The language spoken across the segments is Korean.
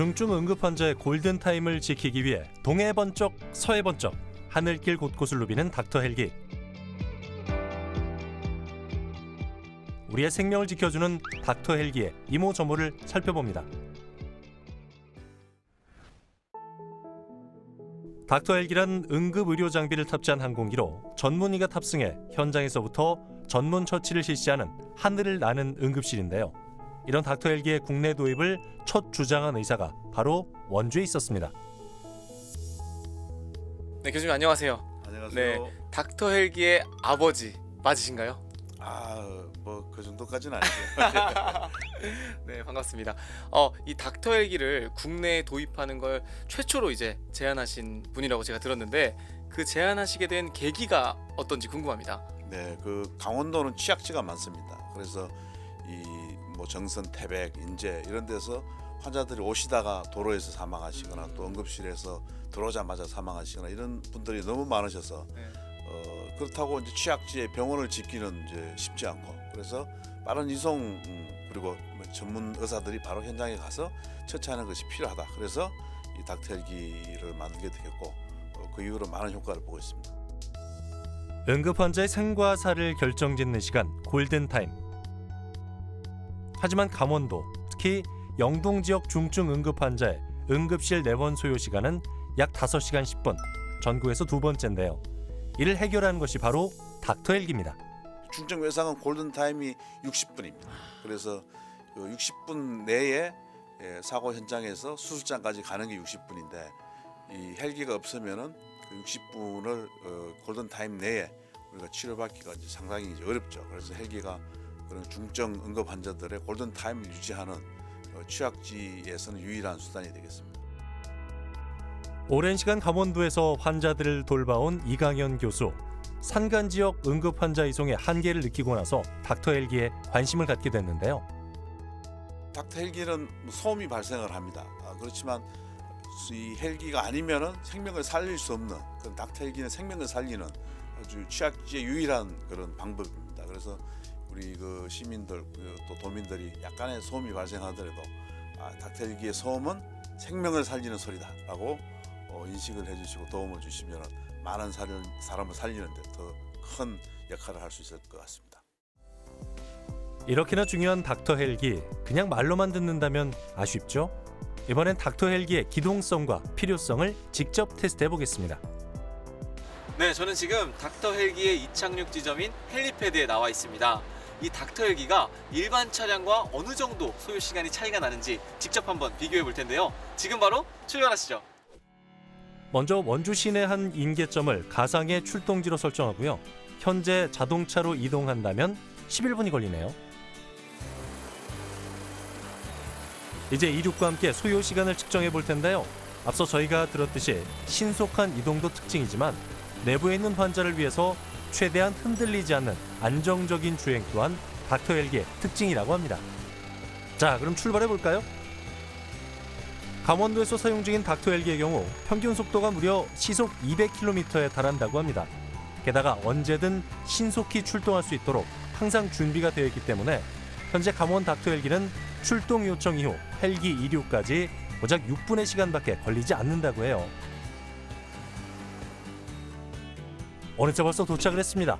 중증 응급 환자의 골든 타임을 지키기 위해 동해 번쩍 서해 번쩍 하늘길 곳곳을 누비는 닥터 헬기. 우리의 생명을 지켜주는 닥터 헬기의 이모저모를 살펴봅니다. 닥터 헬기란 응급 의료 장비를 탑재한 항공기로 전문의가 탑승해 현장에서부터 전문 처치를 실시하는 하늘을 나는 응급실인데요. 이런 닥터 헬기의 국내 도입을 첫 주장한 의사가 바로 원주에 있었습니다. 네 교수님 안녕하세요. 안녕하세요. 네. 닥터 헬기의 아버지 맞으신가요? 아, 뭐 그 정도까지는 아니고요. 네 반갑습니다. 어이 닥터 헬기를 국내에 도입하는 걸 최초로 이제 제안하신 분이라고 제가 들었는데 그 제안하시게 된 계기가 어떤지 궁금합니다. 네, 그 강원도는 취약지가 많습니다. 그래서 이 뭐 정선, 태백, 인제 이런 데서 환자들이 오시다가 도로에서 사망하시거나 또 응급실에서 들어오자마자 사망하시거나 이런 분들이 너무 많으셔서 네. 어, 그렇다고 이제 취약지에 병원을 짓기는 이제 쉽지 않고 그래서 빠른 이송 음, 그리고 뭐 전문 의사들이 바로 현장에 가서 처치하는 것이 필요하다. 그래서 이 닥터헬기를 만들게 되겠고 어, 그 이후로 많은 효과를 보고 있습니다. 응급 환자의 생과 사를 결정짓는 시간 골든 타임. 하지만 강원도, 특히 영동 지역 중증 응급 환자의 응급실 내원 소요 시간은 약 5시간 10분, 전국에서 두 번째인데요. 이를 해결하는 것이 바로 닥터 헬기입니다. 중증 외상은 골든 타임이 60분입니다. 그래서 그 60분 내에 예, 사고 현장에서 수술장까지 가는 게 60분인데 이 헬기가 없으면은 그 60분을 어, 골든 타임 내에 우리가 치료받기가 상당히 어렵죠. 그래서 헬기가 그런 중증 응급 환자들의 골든 타임을 유지하는 어, 취약지에서는 유일한 수단이 되겠습니다. 오랜 시간 강원도에서 환자들을 돌봐온 이강현 교수. 산간 지역 응급 환자 이송의 한계를 느끼고 나서 닥터 헬기에 관심을 갖게 됐는데요. 닥터 헬기는 소음이 발생을 합니다. 아, 그렇지만 이 헬기가 아니면은 생명을 살릴 수 없는 그런 닥터 헬기는 생명을 살리는 아주 취약지의 유일한 그런 방법입니다. 그래서 우리 그 시민들 그또 도민들이 약간의 소음이 발생하더라도 아, 닥터 헬기의 소음은 생명을 살리는 소리다라고 어, 인식을 해주시고 도움을 주시면 많은 사람, 사람을 살리는데 더 큰 역할을 할 수 있을 것 같습니다. 이렇게나 중요한 닥터 헬기 그냥 말로만 듣는다면 아쉽죠? 이번엔 닥터 헬기의 기동성과 필요성을 직접 테스트해 보겠습니다. 네 저는 지금 닥터 헬기의 이착륙 지점인 헬리패드에 나와 있습니다. 이 닥터 헬기가 일반 차량과 어느 정도 소요 시간이 차이가 나는지 직접 한번 비교해 볼 텐데요. 지금 바로 출발하시죠. 먼저 원주 시내 한 인계점을 가상의 출동지로 설정하고요. 현재 자동차로 이동한다면 11분이 걸리네요. 이제 이륙과 함께 소요 시간을 측정해 볼 텐데요. 앞서 저희가 들었듯이 신속한 이동도 특징이지만 내부에 있는 환자를 위해서 최대한 흔들리지 않는 안정적인 주행 또한 닥터 헬기의 특징이라고 합니다. 자, 그럼 출발해 볼까요? 강원도에서 사용 중인 닥터 헬기의 경우 평균 속도가 무려 시속 200km에 달한다고 합니다. 게다가 언제든 신속히 출동할 수 있도록 항상 준비가 되어 있기 때문에 현재 강원 닥터 헬기는 출동 요청 이후 헬기 이륙까지 고작 6분의 시간밖에 걸리지 않는다고 해요. 어느새 벌써 도착을 했습니다.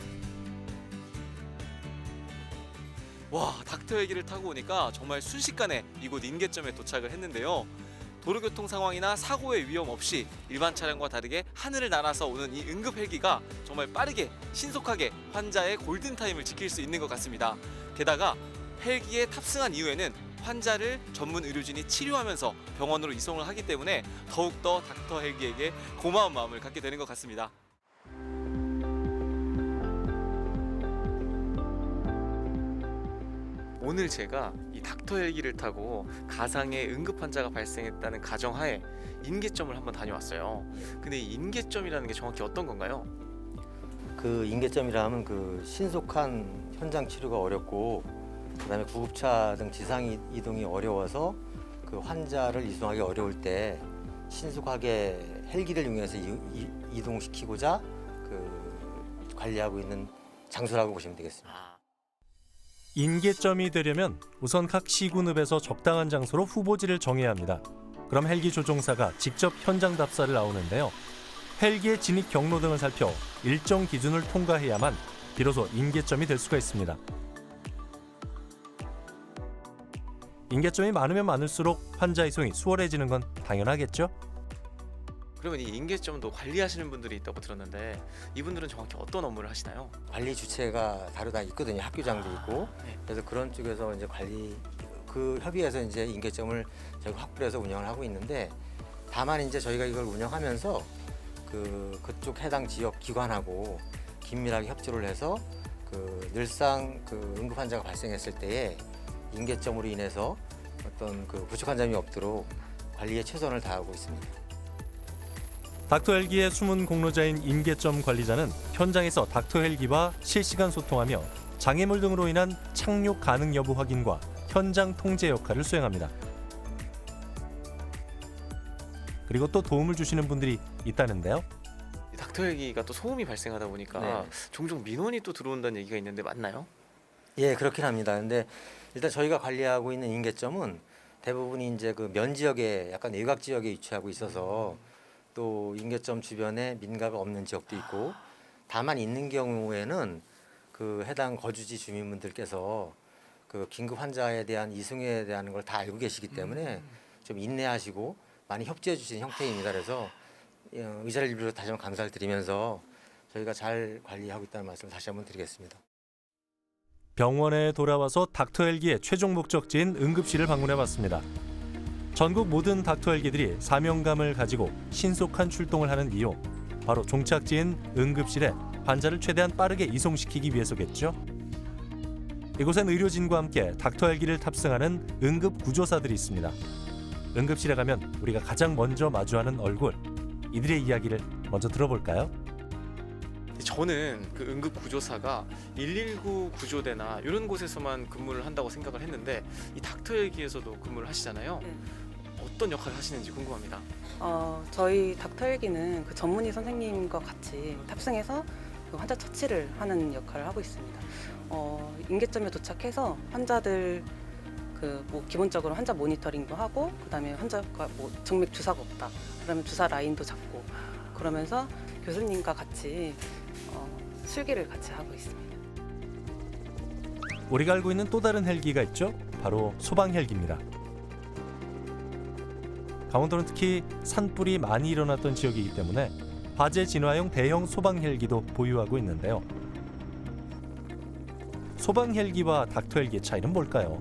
와 닥터 헬기를 타고 오니까 정말 순식간에 이곳 인계점에 도착을 했는데요. 도로교통 상황이나 사고의 위험 없이 일반 차량과 다르게 하늘을 날아서 오는 이 응급 헬기가 정말 빠르게 신속하게 환자의 골든 타임을 지킬 수 있는 것 같습니다. 게다가 헬기에 탑승한 이후에는 환자를 전문 의료진이 치료하면서 병원으로 이송을 하기 때문에 더욱더 닥터 헬기에게 고마운 마음을 갖게 되는 것 같습니다. 오늘 제가 이 닥터 헬기를 타고 가상의 응급 환자가 발생했다는 가정하에 인계점을 한번 다녀왔어요. 근데 이 인계점이라는 게 정확히 어떤 건가요? 그 인계점이라 하면 그 신속한 현장 치료가 어렵고 그다음에 구급차 등 지상 이- 이동이 어려워서 그 환자를 이송하기 어려울 때 신속하게 헬기를 이용해서 이, 이, 이동시키고자 그 관리하고 있는 장소라고 보시면 되겠습니다. 아, 인계점이 되려면 우선 각 시군읍에서 적당한 장소로 후보지를 정해야 합니다. 그럼 헬기 조종사가 직접 현장 답사를 나오는데요. 헬기의 진입 경로 등을 살펴 일정 기준을 통과해야만 비로소 인계점이 될 수가 있습니다. 인계점이 많으면 많을수록 환자 이송이 수월해지는 건 당연하겠죠? 그러면 이 인계점도 관리하시는 분들이 있다고 들었는데 이분들은 정확히 어떤 업무를 하시나요? 관리 주체가 다르 다 있거든요. 학교장도 있고. 네. 그래서 그런 쪽에서 이제 관리 그 협의해서 이제 인계점을 저희가 확보해서 운영을 하고 있는데 다만 이제 저희가 이걸 운영하면서 그 그쪽 해당 지역 기관하고 긴밀하게 협조를 해서 그 늘상 그 응급 환자가 발생했을 때에 인계점으로 인해서 어떤 그 부족한 점이 없도록 관리에 최선을 다하고 있습니다. 닥터 헬기의 숨은 공로자인 인계점 관리자는 현장에서 닥터 헬기와 실시간 소통하며 장애물 등으로 인한 착륙 가능 여부 확인과 현장 통제 역할을 수행합니다. 그리고 또 도움을 주시는 분들이 있다는데요. 이 닥터 헬기가 또 소음이 발생하다 보니까 네. 종종 민원이 또 들어온다는 얘기가 있는데 맞나요? 예, 그렇긴 합니다. 근데 일단 저희가 관리하고 있는 인계점은 대부분이 이제 그 면 지역에 약간 외곽 지역에 위치하고 있어서 또 인계점 주변에 민가가 없는 지역도 있고 다만 있는 경우에는 그 해당 거주지 주민분들께서 그 긴급 환자에 대한 이송에 대한 걸 다 알고 계시기 때문에 좀 인내하시고 많이 협조해 주시는 형태입니다. 그래서 어, 의자를 일부러 다시 한번 감사를 드리면서 저희가 잘 관리하고 있다는 말씀을 다시 한번 드리겠습니다. 병원에 돌아와서 닥터 헬기의 최종 목적지인 응급실을 방문해 봤습니다. 전국 모든 닥터 헬기들이 사명감을 가지고 신속한 출동을 하는 이유 바로 종착지인 응급실에 환자를 최대한 빠르게 이송시키기 위해서겠죠. 이곳엔 의료진과 함께 닥터 헬기를 탑승하는 응급 구조사들이 있습니다. 응급실에 가면 우리가 가장 먼저 마주하는 얼굴 이들의 이야기를 먼저 들어볼까요? 저는 그 응급 구조사가 119 구조대나 이런 곳에서만 근무를 한다고 생각을 했는데 이 닥터 헬기에서도 근무를 하시잖아요. 네. 어떤 역할을 하시는지 궁금합니다. 어, 저희 닥터 헬기는 그 전문의 선생님과 같이 탑승해서 그 환자 처치를 하는 역할을 하고 있습니다. 어, 인계점에 도착해서 환자들 그 뭐 기본적으로 환자 모니터링도 하고 그다음에 환자가 뭐 정맥 주사가 없다. 그러면 주사 라인도 잡고 그러면서 교수님과 같이 어, 술기를 같이 하고 있습니다. 우리가 알고 있는 또 다른 헬기가 있죠. 바로 소방 헬기입니다. 강원도는 특히 산불이 많이 일어났던 지역이기 때문에 화재 진화용 대형 소방 헬기도 보유하고 있는데요. 소방 헬기와 닥터 헬기의 차이는 뭘까요?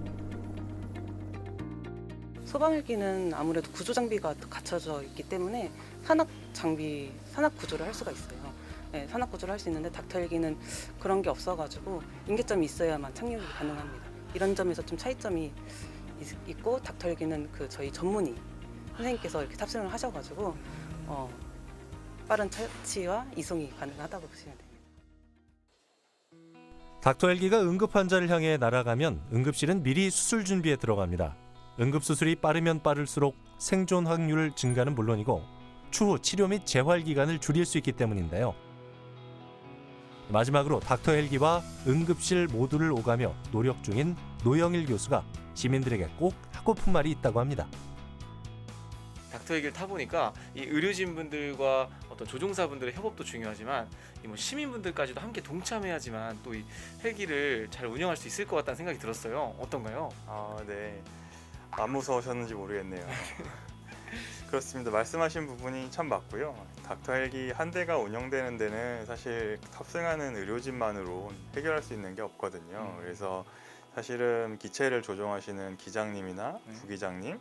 소방 헬기는 아무래도 구조 장비가 또 갖춰져 있기 때문에 산악 장비, 산악 구조를 할 수가 있어요. 네, 산악 구조를 할 수 있는데 닥터 헬기는 그런 게 없어가지고 인계점이 있어야만 착륙이 가능합니다. 이런 점에서 좀 차이점이 있- 있고 닥터 헬기는 그 저희 전문의 선생님께서 이렇게 탑승을 하셔가지고 어, 빠른 처치와 이송이 가능하다고 보시면 됩니다. 닥터 헬기가 응급 환자를 향해 날아가면 응급실은 미리 수술 준비에 들어갑니다. 응급 수술이 빠르면 빠를수록 생존 확률 증가는 물론이고 추후 치료 및 재활 기간을 줄일 수 있기 때문인데요. 마지막으로 닥터 헬기와 응급실 모두를 오가며 노력 중인 노영일 교수가 시민들에게 꼭 하고픈 말이 있다고 합니다. 닥터 헬기를 타보니까 이 의료진 분들과 어떤 조종사 분들의 협업도 중요하지만 이뭐 시민분들까지도 함께 동참해야지만 또 이 헬기를 잘 운영할 수 있을 것 같다는 생각이 들었어요. 어떤가요? 아, 네. 안 무서우셨는지 모르겠네요. 그렇습니다. 말씀하신 부분이 참 맞고요. 닥터 헬기 한 대가 운영되는 데는 사실 탑승하는 의료진만으로 해결할 수 있는 게 없거든요. 음. 그래서 사실은 기체를 조종하시는 기장님이나 네. 부기장님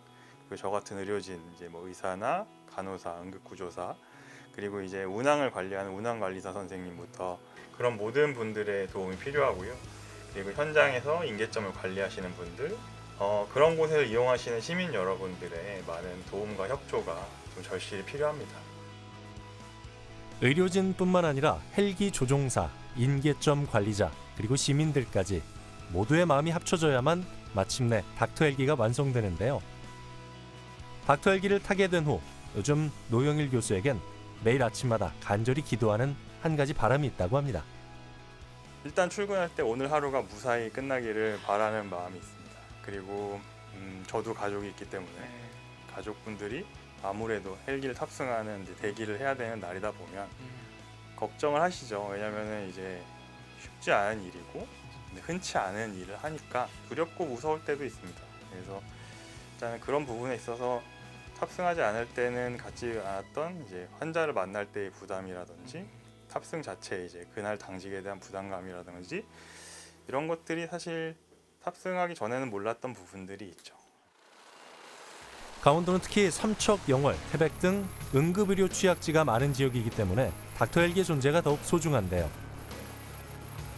그리고 저 같은 의료진 이제 뭐 의사나 간호사, 응급구조사 그리고 이제 운항을 관리하는 운항관리사 선생님부터 그런 모든 분들의 도움이 필요하고요. 그리고 현장에서 인계점을 관리하시는 분들 어, 그런 곳에서 이용하시는 시민 여러분들의 많은 도움과 협조가 좀 절실히 필요합니다. 의료진뿐만 아니라 헬기 조종사, 인계점 관리자, 그리고 시민들까지 모두의 마음이 합쳐져야만 마침내 닥터 헬기가 완성되는데요. 닥터 헬기를 타게 된 후 요즘 노영일 교수에겐 매일 아침마다 간절히 기도하는 한 가지 바람이 있다고 합니다. 일단 출근할 때 오늘 하루가 무사히 끝나기를 바라는 마음이 있습니다. 그리고 음, 저도 가족이 있기 때문에 가족분들이 아무래도 헬기를 탑승하는 이제 대기를 해야 되는 날이다 보면 걱정을 하시죠. 왜냐면은 이제 쉽지 않은 일이고 근데 흔치 않은 일을 하니까 두렵고 무서울 때도 있습니다. 그래서 일단 그런 부분에 있어서 탑승하지 않을 때는 갖지 않았던 이제 환자를 만날 때의 부담이라든지 탑승 자체 이제 그날 당직에 대한 부담감이라든지 이런 것들이 사실 탑승하기 전에는 몰랐던 부분들이 있죠. 강원도는 특히 삼척, 영월, 태백 등 응급의료 취약지가 많은 지역이기 때문에 닥터 헬기의 존재가 더욱 소중한데요.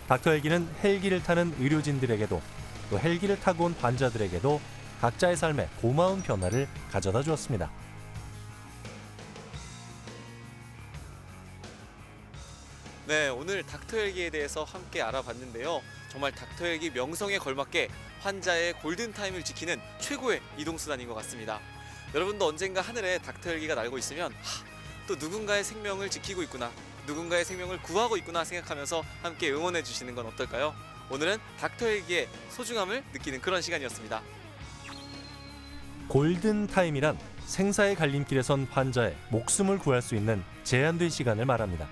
닥터 헬기는 헬기를 타는 의료진들에게도 또 헬기를 타고 온 환자들에게도 각자의 삶에 고마운 변화를 가져다 주었습니다. 네, 오늘 닥터헬기에 대해서 함께 알아봤는데요. 정말 닥터헬기 명성에 걸맞게 환자의 골든타임을 지키는 최고의 이동수단인 것 같습니다. 여러분도 언젠가 하늘에 닥터헬기가 날고 있으면 하, 또 누군가의 생명을 지키고 있구나, 누군가의 생명을 구하고 있구나 생각하면서 함께 응원해 주시는 건 어떨까요? 오늘은 닥터헬기의 소중함을 느끼는 그런 시간이었습니다. 골든 타임이란 생사의 갈림길에 선 환자의 목숨을 구할 수 있는 제한된 시간을 말합니다.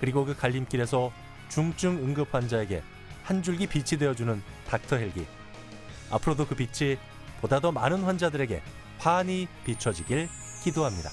그리고 그 갈림길에서 중증 응급 환자에게 한 줄기 빛이 되어주는 닥터 헬기. 앞으로도 그 빛이 보다 더 많은 환자들에게 환히 비춰지길 기도합니다.